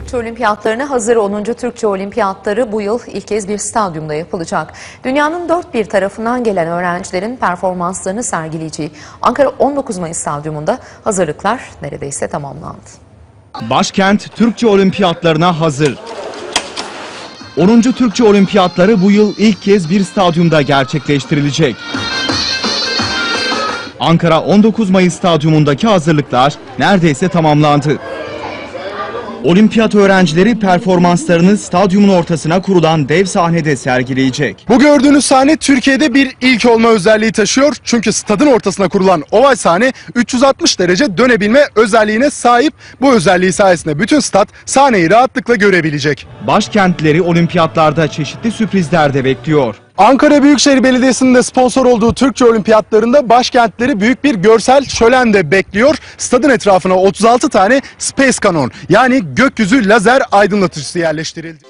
Türkçe Olimpiyatlarına hazır 10. Türkçe Olimpiyatları bu yıl ilk kez bir stadyumda yapılacak. Dünyanın dört bir tarafından gelen öğrencilerin performanslarını sergileyeceği Ankara 19 Mayıs Stadyumunda hazırlıklar neredeyse tamamlandı. Başkent Türkçe Olimpiyatlarına hazır. 10. Türkçe Olimpiyatları bu yıl ilk kez bir stadyumda gerçekleştirilecek. Ankara 19 Mayıs Stadyumundaki hazırlıklar neredeyse tamamlandı. Olimpiyat öğrencileri performanslarını stadyumun ortasına kurulan dev sahnede sergileyecek. Bu gördüğünüz sahne Türkiye'de bir ilk olma özelliği taşıyor. Çünkü stadın ortasına kurulan oval sahne 360 derece dönebilme özelliğine sahip. Bu özelliği sayesinde bütün stat sahneyi rahatlıkla görebilecek. Başkentleri olimpiyatlarda çeşitli sürprizler de bekliyor. Ankara Büyükşehir Belediyesi'nin de sponsor olduğu Türkçe Olimpiyatlarında başkentleri büyük bir görsel şölen de bekliyor. Stadın etrafına 36 tane Space Canon yani gökyüzü lazer aydınlatıcısı yerleştirildi.